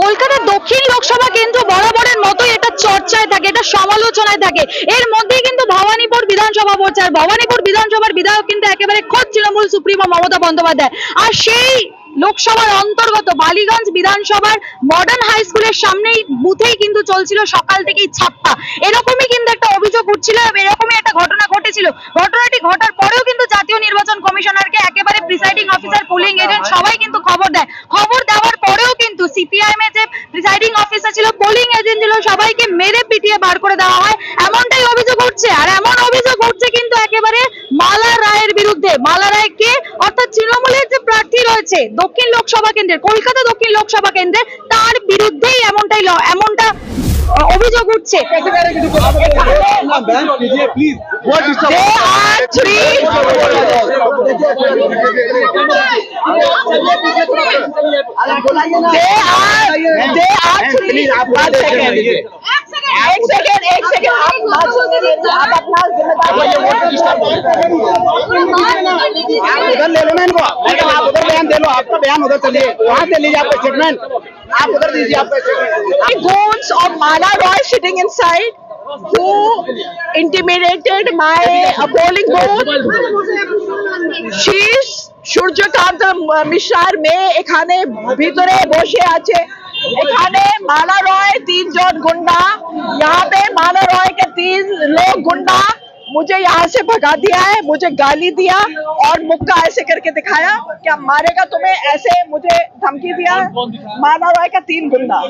কলকাতার দক্ষিণ লোকসভা কেন্দ্র বরাবরের এটা চর্চায় থাকে, এটা সমালোচনায় থাকে। এর মধ্যেই কিন্তু ভবানীপুর বিধানসভা আর ভবানীপুর বিধানসভার বিধায়ক কিন্তু একেবারে তৃণমূল সুপ্রিমো মমতা বন্দ্যোপাধ্যায়। আর সেই লোকসভার অন্তর্গত বালিগঞ্জ বিধানসভার মডার্ন হাই স্কুলের সামনেই বুথেই কিন্তু চলছিল সকাল থেকেই ছাপ্পা। এরকমই কিন্তু একটা অভিযোগ উঠছিল এরকমই একটা ঘটনা ঘটেছিল। ঘটনাটি ঘটার পরেও নির্বাচন কমিশনারকে একেবারে প্রিসাইডিং অফিসার পোলিং এজেন্ট সবাই কিন্তু খবর দেয়। খবর দেওয়ার পরেও কিন্তু সিপিআইএম এর যে প্রিসাইডিং অফিসার ছিল পোলিং এজেন্ট ছিল সবাইকে মেরে পিটিয়ে বার করে দেওয়া হয়। এমনটাই অভিযোগ উঠছে আর এমন অভিযোগ উঠছে কিন্তু একেবারে মালা রায়ের বিরুদ্ধে। মালা রায় কে অর্থাৎ তৃণমূলের যে প্রার্থী রয়েছে দক্ষিণ লোকসভা কেন্দ্রের কলকাতা দক্ষিণ লোকসভা কেন্দ্রে তার বিরুদ্ধেই এমনটাই এমনটা অভিযোগ উঠছে मैम कीजिए please what is They are three they are they are three one second एक सेकंड एक सेकंड आप मासूम आप अपना आप उधर ले लो ना इनको मैडम आप उधर बयान दे लो आपका बयान उधर चलिए वहाँ से लीजिए आपका स्टेटमेंट आप उधर दीजिए आपका statement goons of Mala Roy sitting inside who intimidated my uh, polling booth. She is Suryakanta মিশ্রার মেয়ে এখানে ভিতরে বসে আছে এখানে মালা রয় তিনজন गुंडा यहाँ पे माला रॉय के तीन लोग गुंडा मुझे यहाँ से भगा दिया है मुझे गाली दिया और मुक्का ऐसे करके दिखाया क्या मारेगा तुम्हें ऐसे मुझे धमकी दिया। माना राय का तीन गुंडा।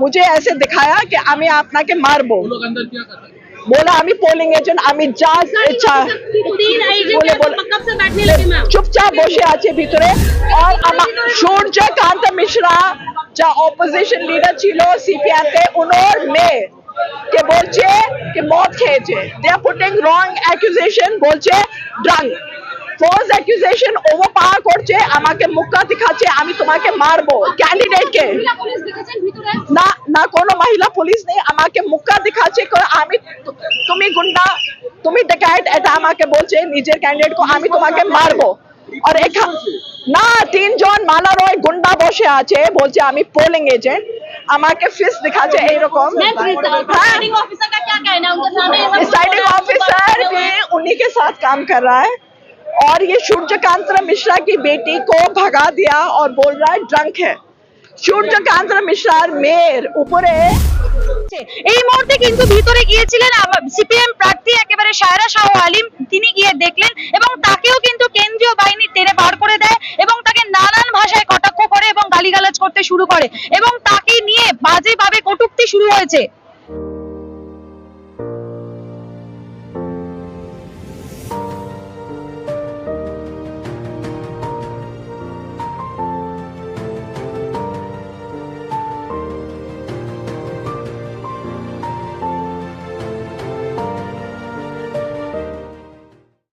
मुझे ऐसे दिखाया कि आम्ही आपणाके मारबो बोला आम्ही पोलिंग एजेंट आम्ही जाच इच्छा बोले बोले चुपचाप बोशे आचे भीतरे और सूर्य कांत मिश्रा जा ऑपोजिशन लीडर छिलो सीपीआर के उन्होंने কে বলছে যে মদ খেয়েছে। দে আর পুটিং রং অ্যাকুজেশন বলছে drunk force accusation over power করছে আমাকে মুক্কা দেখাচ্ছে আমি তোমাকে মারবো। ক্যান্ডিডেটকে না না কোনো মহিলা পুলিশ নেই আমাকে মুক্কা দেখাচ্ছে আমি তুমি গুন্ডা তুমি ডেকায়েট এটা আমাকে বলছে নিজের ক্যান্ডিডেট কো আমি তোমাকে মারবো। আর এখান না তিনজন মালা রয় গুন্ডা বসে আছে বলছে আমি পোলিং এজেন্ট আমাকে ফিস দেখাচ্ছে এইরকম হ্যাঁ ऑफिसर का क्या कहना है उनके सामने ये सब प्रिसाइडिंग ऑफिसर भी उन्हीं के साथ काम कर रहा है और ये सूर्यकांत मिश्रा की बेटी को भगा दिया और बोल रहा है ड्रंक है সূর্যকান্ত মিশ্রার মেয়ের উপরে এই মুহূর্তে কিন্তু ভিতরে গিয়েছিলেন সিপিএম প্রার্থী একেবারে করতে শুরু করে। এবং তাকে নিয়ে বাজেভাবে কটূক্তি শুরু হয়েছে।